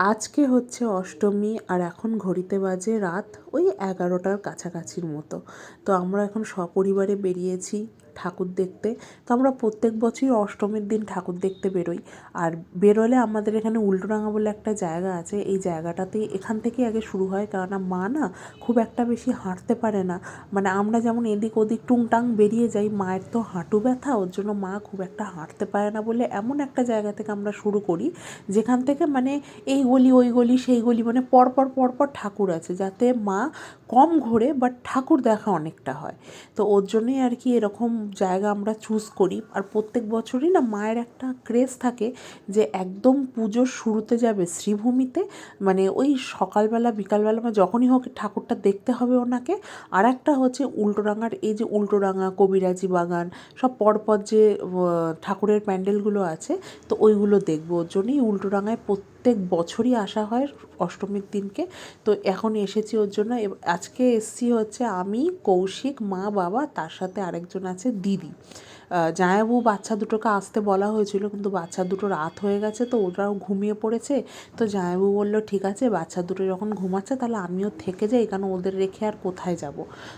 আজকে হচ্ছে অষ্টমী আর এখন ঘড়িতে বাজে রাত ওই এগারোটার কাছাকাছির মতো। তো আমরা এখন সপরিবারে বেরিয়েছি। ঠাকুর দেখতে। তো আমরা প্রত্যেক বছরই অষ্টমীর দিন ঠাকুর দেখতে বেরোই। আর বেরোলে আমাদের এখানে উল্টোডাঙা বলে একটা জায়গা আছে। এই জায়গাটাতেই এখান থেকেই আগে শুরু হয়। কেননা মা না খুব একটা বেশি হাঁটতে পারে না। মানে আমরা যেমন এদিক ওদিক টুংটাং বেরিয়ে যাই, মায়ের তো হাঁটু ব্যথা। ওর জন্য মা খুব একটা হাঁটতে পারে না বলে এমন একটা জায়গা থেকে আমরা শুরু করি। যেখান থেকে মানে এই গলি, ওই গলি, সেই গলি মানে পরপর পরপর ঠাকুর আছে। যাতে মা কম ঘোরে, বাট ঠাকুর দেখা অনেকটা হয়। তো ওর জন্যই আর কি এরকম জায়গা আমরা চুজ করি। আর প্রত্যেক বছরই না মায়ের একটা ক্রেজ থাকে যে একদম পুজোর শুরুতে যাবে শ্রীভূমিতে মানে ওই সকালবেলা, বিকালবেলা বা যখনই হোক ঠাকুরটা দেখতে হবে ওনাকে। আর একটা হচ্ছে উল্টোডাঙার এই যে উল্টোডাঙা কবিরাজি বাগান, সব পরপর যে ঠাকুরের প্যান্ডেলগুলো আছে, তো ওইগুলো দেখব। ওর জন্যই উল্টোডাঙায় প্রত্যেক বছরই আসা হয় অষ্টমীর দিনকে। তো এখন এসেছি ওর জন্য। আজকে এসছি হচ্ছে আমি, কৌশিক, মা, বাবা, তার সাথে আরেকজন আছে দিদি। জায়াবু বাচ্চা দুটোকে আসতে বলা হয়েছিল, কিন্তু বাচ্চা দুটো রাত হয়ে গেছে তো ওরাও ঘুমিয়ে পড়েছে। তো জায়াবু বলল, ঠিক আছে, বাচ্চা দুটো যখন ঘুমাচ্ছে তাহলে আমিও থেকে যাই, কারণ ওদের রেখে আর কোথায় যাব?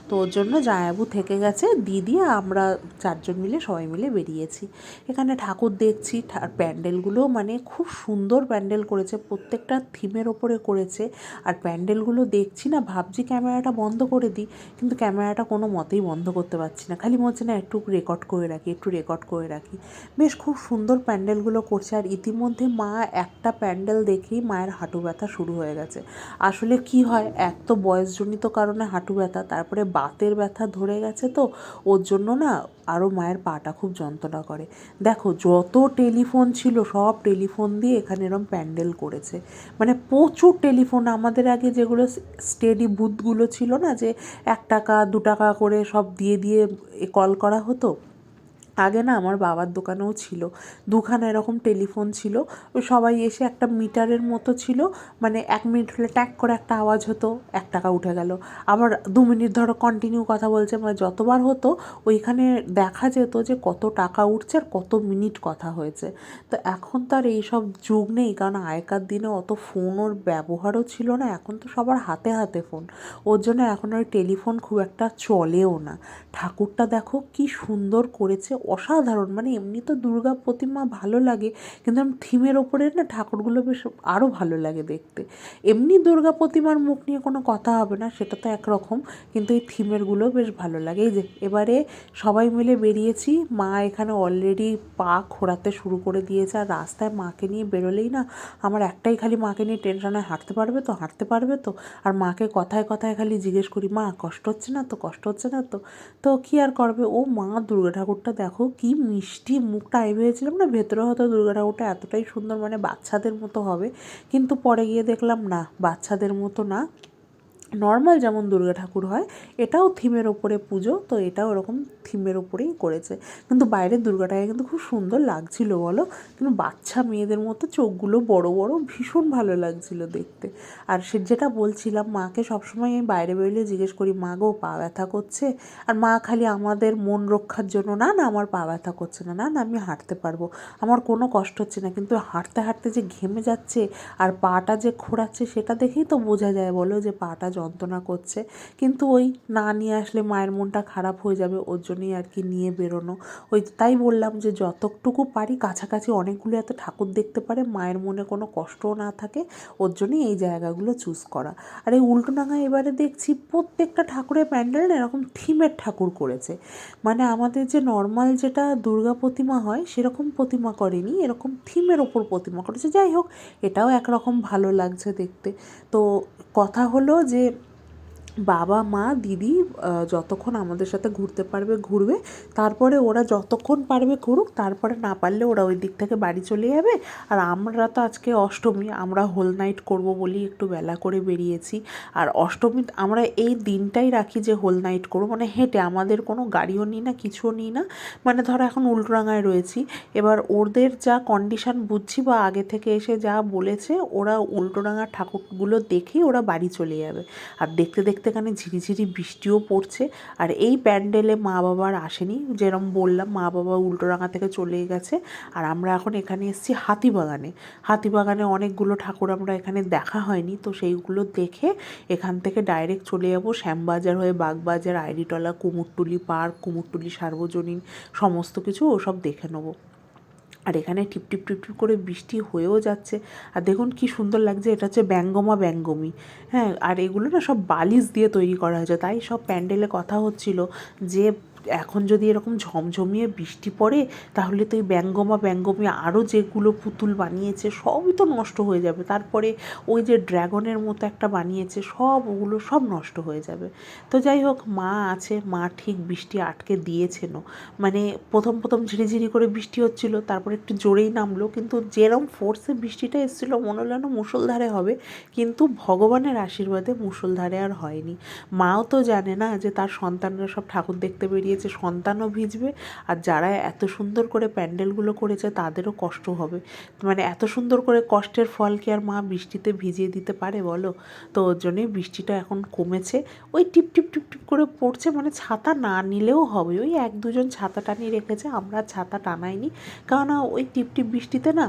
তো ওর জন্য জায়াবু থেকে গেছে, দিদি, আমরা চারজন মিলে সবাই মিলে বেরিয়েছি। এখানে ঠাকুর দেখছি প্যান্ডেলগুলো মানে খুব সুন্দর প্যান্ডেল করেছে, প্রত্যেকটা থিমের ওপরে করেছে। আর প্যান্ডেলগুলো দেখছি না, ভাবছি ক্যামেরাটা বন্ধ করে দিই, কিন্তু ক্যামেরাটা কোনো মতেই বন্ধ করতে পারছি না। খালি মনে হচ্ছে না একটু রেকর্ড করে রাখি। একটু রেকর্ড করে রাখি। বেশ খুব সুন্দর প্যান্ডেলগুলো করছে আর ইতিমধ্যে মা একটা প্যান্ডেল দেখেই মায়ের হাঁটু ব্যথা শুরু হয়ে গেছে। আসলে কি হয়, এক তো বয়সজনিত কারণে হাঁটু ব্যথা, তারপরে বাতের ব্যথা ধরে গেছে তো, ওর জন্য না আরও মায়ের পাটা খুব যন্ত্রণা করে। দেখো, যত টেলিফোন ছিল, সব টেলিফোন দিয়ে এখানে এরম প্যান্ডেল করেছে। মানে প্রচুর টেলিফোন, আমাদের আগে যেগুলো স্টেডি বুথগুলো ছিল না যে, এক টাকা, দু টাকা করে সব দিয়ে দিয়ে কল করা হতো আগে না আমার বাবার দোকানেও ছিল। দুখানা এরকম টেলিফোন ছিল। ওই সবাই এসে একটা মিটারের মতো ছিল। মানে এক মিনিট হলে ট্যাক করে একটা আওয়াজ হতো, এক টাকা উঠে গেল। আবার দু মিনিট ধরো কন্টিনিউ কথা বলছে। মানে যতবার হতো, ওইখানে দেখা যেত যে কত টাকা উঠছে আর কত মিনিট কথা হয়েছে। তো এখন তো আর এইসব যুগ নেই। কারণ আগেকার দিনে অত ফোন ওর ব্যবহারও ছিল না। এখন তো সবার হাতে হাতে ফোন ওর জন্য এখন আর টেলিফোন খুব একটা চলেও না। ঠাকুরটা দেখো কি সুন্দর করেছে। অসাধারণ। মানে এমনি তো দুর্গা প্রতিমা ভালো লাগে, কিন্তু থিমের ওপরে না ঠাকুরগুলো বেশ আরও ভালো লাগে দেখতে। এমনি দুর্গা প্রতিমার মুখ নিয়ে কোনো কথা হবে না, সেটা তো একরকম, কিন্তু এই থিমেরগুলো বেশ ভালো লাগে। এই যে, এবারে সবাই মিলে বেরিয়েছি, মা এখানে অলরেডি পা খোঁড়াতে শুরু করে দিয়েছে, আর রাস্তায় মাকে নিয়ে বেরোলেই না আমার একটাই খালি মাকে নিয়ে টেনশনে হাঁটতে পারবে তো, হাঁটতে পারবে তো, আর মাকে কথায় কথায় খালি জিজ্ঞেস করি, মা, কষ্ট হচ্ছে না তো, কষ্ট হচ্ছে না তো? তো কী আর করবে? ও মা, দুর্গা ঠাকুরটা দেখো কি মিষ্টি মুখটা আমি ভেবেছিলাম না, ভেতরে হয়তো দুর্গা ঠাকুরটা এতটাই সুন্দর মানে বাচ্চাদের মতো হবে, কিন্তু পরে গিয়ে দেখলাম না, বাচ্চাদের মতো না। নর্মাল যেমন দুর্গা ঠাকুর হয়, এটাও থিমের ওপরে পুজো, তো এটাও ওরকম থিমের ওপরেই করেছে। কিন্তু বাইরের দুর্গাটাকে কিন্তু খুব সুন্দর লাগছিল বলো। কিন্তু বাচ্চা মেয়েদের মতো চোখগুলো বড় বড়, ভীষণ ভালো লাগছিল দেখতে। আর সে যেটা বলছিলাম, মাকে সবসময় আমি বাইরে বেরোলে জিজ্ঞেস করি, মা গো, পা ব্যথা করছে? আর মা খালি আমাদের মন রক্ষার জন্য, না না, আমার পা ব্যথা করছে না না না, আমি হাঁটতে পারব। আমার কোনো কষ্ট হচ্ছে না। কিন্তু হাঁটতে হাঁটতে যে ঘেমে যাচ্ছে আর পাটা যে খোঁড়াচ্ছে, সেটা দেখেই তো বোঝা যায় বলো যে পাটা যন্ত্রণা করছে। কিন্তু ওই না নিয়ে আসলে মায়ের মনটা খারাপ হয়ে যাবে, ওর জন্যই আর কি নিয়ে বেরোনো। ওই তাই বললাম যে যতটুকু পারি কাছাকাছি অনেকগুলো এত ঠাকুর দেখতে পারে, মায়ের মনে কোনো কষ্টও না থাকে, ওর জন্যই এই জায়গাগুলো চুজ করা। আর এই উল্টোডাঙা এবারে দেখছি প্রত্যেকটা ঠাকুরের প্যান্ডেল এরকম থিমের ঠাকুর করেছে। মানে আমাদের যে নর্মাল যেটা দুর্গা প্রতিমা হয়, সেরকম প্রতিমা করেনি, এরকম থিমের ওপর প্রতিমা করেছে। যাই হোক, এটাও একরকম ভালো লাগছে দেখতে। তো কথা হলো যে বাবা, মা, দিদি যতক্ষণ আমাদের সাথে ঘুরতে পারবে, ঘুরবে, তারপরে ওরা যতক্ষণ পারবে ঘুরুক তারপরে না পারলে ওরা ওই দিক থেকে বাড়ি চলে যাবে। আর আমরা তো আজকে অষ্টমী, আমরা হোল নাইট করব বলি একটু বেলা করে বেরিয়েছি। আর অষ্টমী, আমরা এই দিনটাই রাখি যে হোল নাইট করব। মানে হেঁটে, আমাদের কোনো গাড়িও নিই না, কিছুও নিই না। মানে ধরো এখন উল্টোডাঙায় রয়েছি। এবার ওদের যা কন্ডিশান বুঝছি বা আগে থেকে এসে যা বলেছে, ওরা উল্টোডাঙার ঠাকুরগুলো দেখেই ওরা বাড়ি চলে যাবে। আর দেখতে দেখতে দেখতে এখানে ঝিরিঝিরি বৃষ্টিও পড়ছে। আর এই প্যান্ডেলে মা বাবার আসেনি যেরকম বললাম, মা বাবা উল্টোডাঙা থেকে চলে গেছে। আর আমরা এখন এখানে এসেছি হাতিবাগানে। হাতিবাগানে অনেকগুলো ঠাকুর আমরা এখানে দেখা হয়নি, তো সেইগুলো দেখে এখান থেকে ডাইরেক্ট চলে যাব শ্যামবাজার হয়ে বাগবাজার আইডিটলা কুমোরটুলি পার্ক, কুমোরটুলি সার্বজনীন, সমস্ত কিছু ওসব দেখে নেব। আর এখানে টিপ টিপ টিপ টিপ করে বৃষ্টি হয়েও যাচ্ছে। আর দেখুন কি সুন্দর লাগছে, এটা হচ্ছে ব্যঙ্গমা ব্যঙ্গমি। হ্যাঁ আর এগুলো না সব বালিশ দিয়ে তৈরি করা হয়েছে, তাই সব প্যান্ডেলে কথা হচ্ছিল যে এখন যদি এরকম ঝমঝমিয়ে বৃষ্টি পড়ে, তাহলে তো এই ব্যঙ্গমা ব্যঙ্গমি আরও যেগুলো পুতুল বানিয়েছে, সবই তো নষ্ট হয়ে যাবে। তারপরে ওই যে ড্র্যাগনের মতো একটা বানিয়েছে সব ওগুলো সব নষ্ট হয়ে যাবে। তো যাই হোক, মা আছে, মা ঠিক বৃষ্টি আটকে দিয়েছেনও। মানে প্রথম প্রথম ঝিরিঝিরি করে বৃষ্টি হচ্ছিল, তারপরে একটু জোরেই নামলো, কিন্তু যেরম ফোর্সে বৃষ্টিটা এসেছিল, মনে হলো না মুসলধারে হবে। কিন্তু ভগবানের আশীর্বাদে মুসলধারে আর হয়নি। মাও তো জানে না যে তার সন্তানরা সব ঠাকুর দেখতে বেরিয়ে দিয়েছে সন্তানও ভিজবে। আর যারা এত সুন্দর করে প্যান্ডেলগুলো করেছে, তাদেরও কষ্ট হবে। মানে এত সুন্দর করে কষ্টের ফল কি আর মা বৃষ্টিতে ভিজিয়ে দিতে পারে বলো? তো ওর জন্যই বৃষ্টিটা এখন কমেছে। ওই টিপ টিপ টিপ টিপ করে পড়ছে মানে ছাতা না নিলেও হবে। ওই এক দুজন ছাতা টানিয়ে রেখেছে, আমরা ছাতা টানাইনি। কারণ ওই টিপ টিপ বৃষ্টিতে না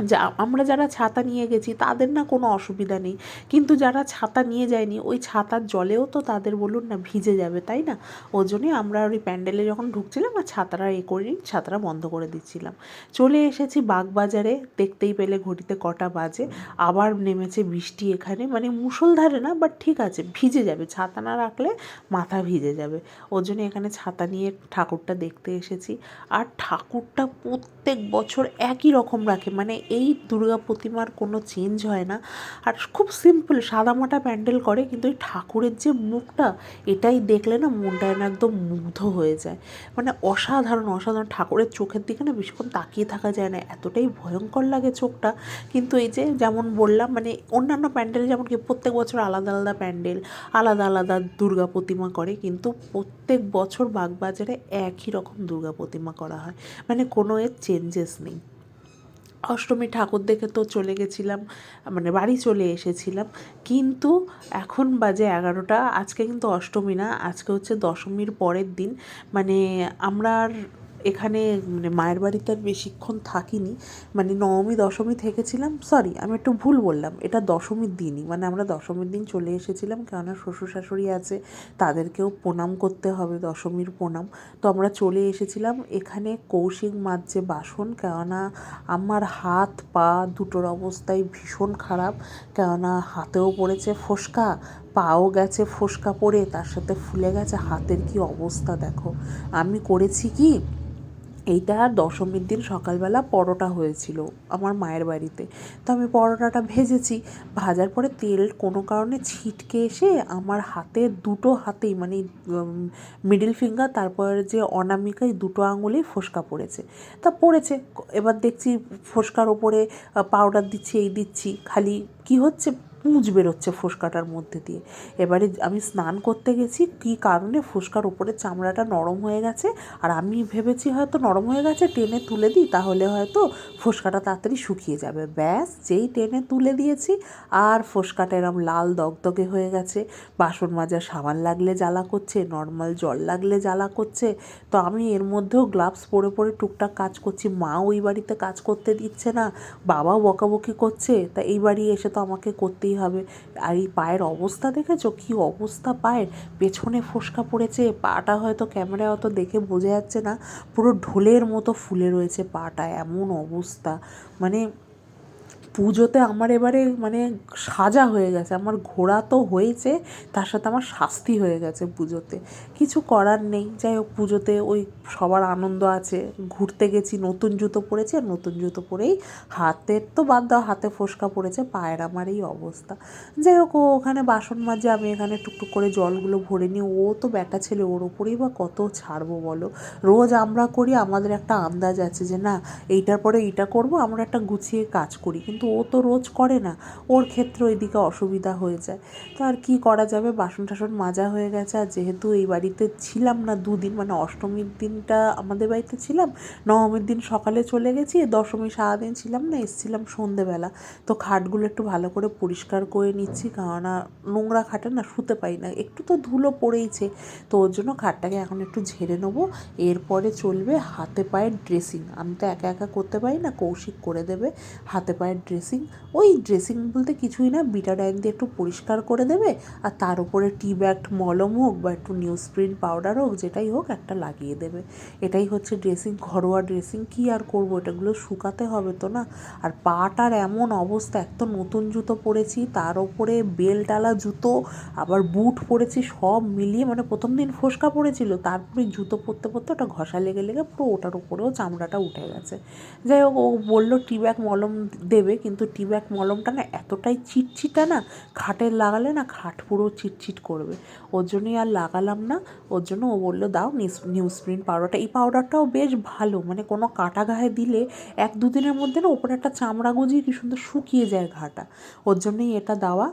যা, আমরা যারা ছাতা নিয়ে গেছি, তাদের না কোনো অসুবিধা নেই। কিন্তু যারা ছাতা নিয়ে যায়নি, ওই ছাতার জলেও তো তাদের বলুন না ভিজে যাবে, তাই না? ওই জন্যই আমরা ওই প্যান্ডেলে যখন ঢুকছিলাম, আর ছাতারা এ করিনি ছাতারা বন্ধ করে দিচ্ছিলাম। চলে এসেছি বাগবাজারে, দেখতেই পেলে ঘড়িতে কটা বাজে। আবার নেমেছে বৃষ্টি এখানে মানে মুষলধারে না বাট ঠিক আছে, ভিজে যাবে। ছাতা না রাখলে মাথা ভিজে যাবে। ওর জন্য এখানে ছাতা নিয়ে ঠাকুরটা দেখতে এসেছি। আর ঠাকুরটা প্রত্যেক বছর একই রকম রাখে মানে এই দুর্গা প্রতিমার কোনো চেঞ্জ হয় না। আর খুব সিম্পল সাদামাটা প্যান্ডেল করে, কিন্তু ওই ঠাকুরের যে মুখটা, এটাই দেখলে না মনটা যেন একদম মুগ্ধ হয়ে যায়। মানে অসাধারণ অসাধারণ। ঠাকুরের চোখের দিকে না বেশিক্ষণ তাকিয়ে থাকা যায় না। এতটাই ভয়ঙ্কর লাগে চোখটা। কিন্তু এই যে যেমন বললাম মানে অন্যান্য প্যান্ডেল যেমন কি, প্রত্যেক বছর আলাদা আলাদা প্যান্ডেল, আলাদা আলাদা দুর্গা প্রতিমা করে, কিন্তু প্রত্যেক বছর বাগবাজারে একই রকম দুর্গা প্রতিমা করা হয়। মানে কোনো এর চেঞ্জেস নেই। অষ্টমী ঠাকুর দেখে তো চলে গেছিলাম মানে বাড়ি চলে এসেছিলাম। কিন্তু এখন বাজে এগারোটা, আজকে কিন্তু অষ্টমী না, আজকে হচ্ছে দশমীর পরের দিন। মানে আমরা আর এখানে মানে মায়ের বাড়িতে আর বেশিক্ষণ থাকিনি। মানে নবমী, দশমী থেকেছিলাম। সরি আমি একটু ভুল বললাম। এটা দশমীর দিনই। মানে আমরা দশমীর দিন চলে এসেছিলাম। কেননা শ্বশুর শাশুড়ি আছে, তাদেরকেও প্রণাম করতে হবে দশমীর প্রণাম। তো আমরা চলে এসেছিলাম এখানে কৌশিক মাজছে বাসন। কেননা আমার হাত, পা দুটোর অবস্থাই ভীষণ খারাপ। কেননা হাতেও পড়েছে ফোসকা, পাও গেছে ফোসকা পড়ে, তার সাথে ফুলে গেছে। হাতের কি অবস্থা দেখো। আমি করেছি কি? এইটা দশমীর দিন সকালবেলা পরোটা হয়েছিল আমার মায়ের বাড়িতে। তো আমি পরোটাটা ভেজেছি, ভাজার পরে তেল কোনো কারণে ছিটকে এসে আমার হাতে দুটো হাতেই মানে মিডিল ফিঙ্গার তারপর যে অনামিকায় দুটো আঙুলেই ফোসকা পড়েছে। তা পড়েছে, এবার দেখছি ফোসকার ওপরে পাউডার দিচ্ছি, এই দিচ্ছি, খালি কি হচ্ছে? পুঁজ বেরোচ্ছে ফোসকাটার মধ্যে দিয়ে। এবারে আমি স্নান করতে গেছি, কী কারণে? ফুসকার ওপরে চামড়াটা নরম হয়ে গেছে। আর আমি ভেবেছি হয়তো নরম হয়ে গেছে, টেনে তুলে দিই, তাহলে হয়তো ফোসকাটা তাড়াতাড়ি শুকিয়ে যাবে। ব্যাস, যেই টেনে তুলে দিয়েছি, আর ফোসকাটা এরম লাল দগদগে হয়ে গেছে। বাসন মাজার সাবান লাগলে জ্বালা করছে, নর্মাল জল লাগলে জ্বালা করছে। তো আমি এর মধ্যেও গ্লাভস পরে পরে টুকটাক কাজ করছি। মা ওই বাড়িতে কাজ করতে দিচ্ছে না, বাবাও বকাবকি করছে। তা এই বাড়ি এসে তো আমাকে করতেই করতেই হবে। আর এই পায়ের অবস্থা দেখেছ? কি অবস্থা পায়ের? পেছনে ফোসকা পড়েছে, পাটা হয়তো ক্যামেরায় অত দেখে বোঝা যাচ্ছে না। পুরো ঢোলের মতো ফুলে রয়েছে পাটা, এমন অবস্থা। মানে পুজোতে আমার এবারে মানে সাজা হয়ে গেছে। আমার ঘোরা তো হয়েছে, তার সাথে আমার শাস্তি হয়ে গেছে পুজোতে। কিছু করার নেই। যাই হোক, পুজোতে ওই সবার আনন্দ আছে। ঘুরতে গেছি, নতুন জুতো পরেছি আর নতুন জুতো পরেই হাতের তো বাদ দাও, হাতে ফোসকা পড়েছে, পায়ের আমার এই অবস্থা। যাই হোক, ও ওখানে বাসন মাজে, আমি এখানে টুকটুক করে জলগুলো ভরে নিই ও তো ব্যাটা ছেলে, ওর ওপরেই বা কত ছাড়বো বলো? রোজ আমরা করি, আমাদের একটা আন্দাজ আছে যে না, এইটার পরে এইটা করব, আমরা একটা গুছিয়ে কাজ করি। কিন্তু কিন্তু ও তো রোজ করে না। ওর ক্ষেত্রে ওইদিকে অসুবিধা হয়ে যায়। তো আর কি করা যাবে? বাসন টাসন মাজা হয়ে গেছে। আর যেহেতু এই বাড়িতে ছিলাম না, দুদিন মানে অষ্টমীর দিনটা আমাদের বাড়িতে ছিলাম, নবমীর দিন সকালে চলে গেছি। দশমী সারাদিন ছিলাম না, এসছিলাম সন্ধেবেলা। তো খাটগুলো একটু ভালো করে পরিষ্কার করে নিচ্ছি। কেননা নোংরা খাটে না, শুতে পাই না। একটু তো ধুলো পড়েইছে। তো ওর জন্য খাটটাকে এখন একটু ঝেড়ে নেব। এরপরে চলবে হাতে পায়ের ড্রেসিং আমি তো একা একা করতে পারি না, কৌশিক করে দেবে। হাতে পায়ের ড্রেসিং ওই ড্রেসিং বলতে কিছুই না বিটাডাইন দিয়ে একটু পরিষ্কার করে দেবে, আর তার উপরে টি ব্যাগ মলম হোক বা একটু নিউজ প্রিন্ট পাউডার হোক, যেটাই হোক একটা লাগিয়ে দেবে। এটাই হচ্ছে ড্রেসিং ঘরোয়া ড্রেসিং কী আর করব, এটাগুলো শুকাতে হবে তো না? আর পাটার এমন অবস্থা এক তো নতুন জুতো পরেছি, তার ওপরে বেলটালা জুতো, আবার বুট পরেছি, সব মিলিয়ে মানে প্রথম দিন ফোসকা পড়েছিল, তারপরে জুতো পরতে পরতে ওটা ঘষা লেগে লেগে পুরো ওটার উপরেও চামড়াটা উঠে গেছে। যাই হোক, ও বলল টিব্যাগ মলম দেবে কিন্তু টিব্যাক মলমটা না এতটাই চিটচিটা না খাটে লাগালে না খাট পুরো চিটচিট করবে। ওর জন্যই আর লাগালাম না, ওর জন্য ও বলল, দাও নিউজ প্রিন্ট পাউডারটা। এই পাউডারটাও বেশ ভালো মানে কোনো কাটা গায়ে দিলে এক দুদিনের মধ্যে না ওপরে একটা চামড়া গজিয়ে কি সুন্দর শুকিয়ে যায় ঘাটা। ওর জন্যই এটা দেওয়া।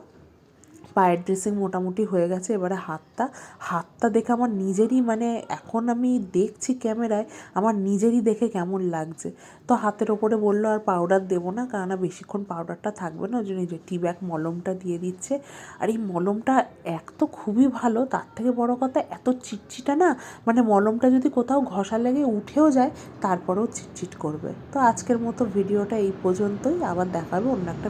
পায়ের ড্রেসিং মোটামুটি হয়ে গেছে। এবারে হাতটা হাতটা দেখে আমার নিজেরই মানে এখন আমি দেখছি ক্যামেরায়, আমার নিজেরই দেখে কেমন লাগছে। তো হাতের ওপরে বলল, আর পাউডার দেবো না, কেননা বেশিক্ষণ পাউডারটা থাকবে না। ওই জন্য যে টি ব্যাগ মলমটা দিয়ে দিচ্ছে। আর এই মলমটা এক তো খুবই ভালো, তার থেকে বড় কথা এত চিটচিটা না মানে মলমটা যদি কোথাও ঘষা লেগে উঠেও যায়, তারপরেও চিটচিট করবে। তো আজকের মতো ভিডিওটা এই পর্যন্তই। আবার দেখাবে অন্য একটা